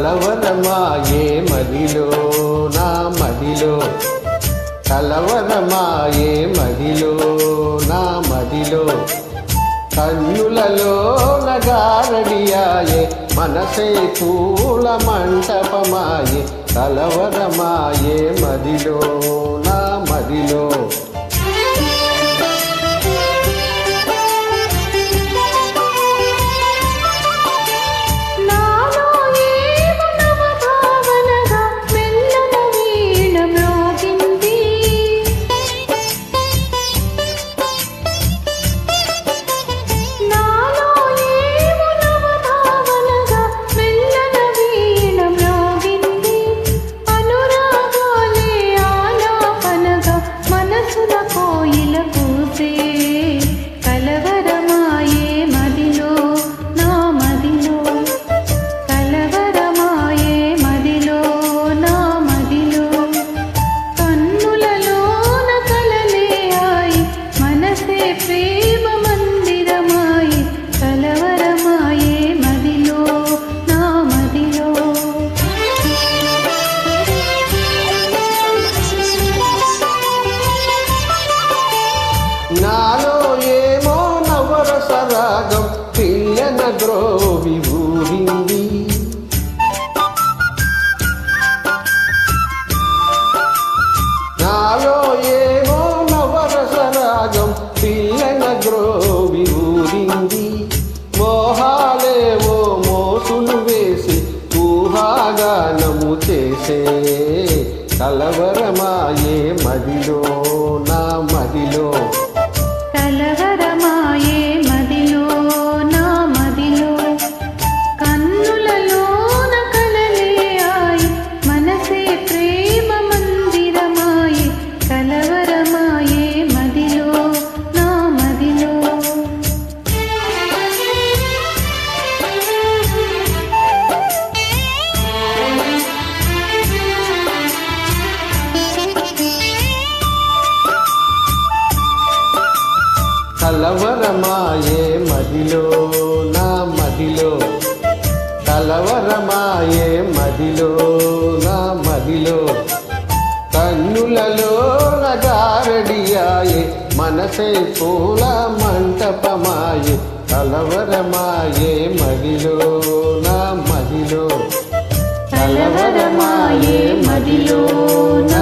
కలవరమాయే మదిలో? నా మదిలో. కలవరమాయే మదిలో? నా మదిలో. కన్నులలో నగారడియాయే మనసే పూల మంటపమాయే. కలవరమాయే మదిలో? నా మదిలో. పిల్లన ద్రోవి ఊరింది నాలో ఏమో నవరస పిల్లన ద్రోవి ఊరింది మోహాలేవో మోసులు వేసి ఊహాగానము చేసే కలవరమాయే మదిలో? నా మదిలో. కలవరమాయే కలవరమాయే మదిలో నా మదిలో. కలవరమాయే మదిలో నా మదిలో. కన్నులలో నగారడియాయే మనసే పూల మంటపమాయే. కలవరమాయే మదిలో నా మదిలో. కలవరమాయే మదిలో నా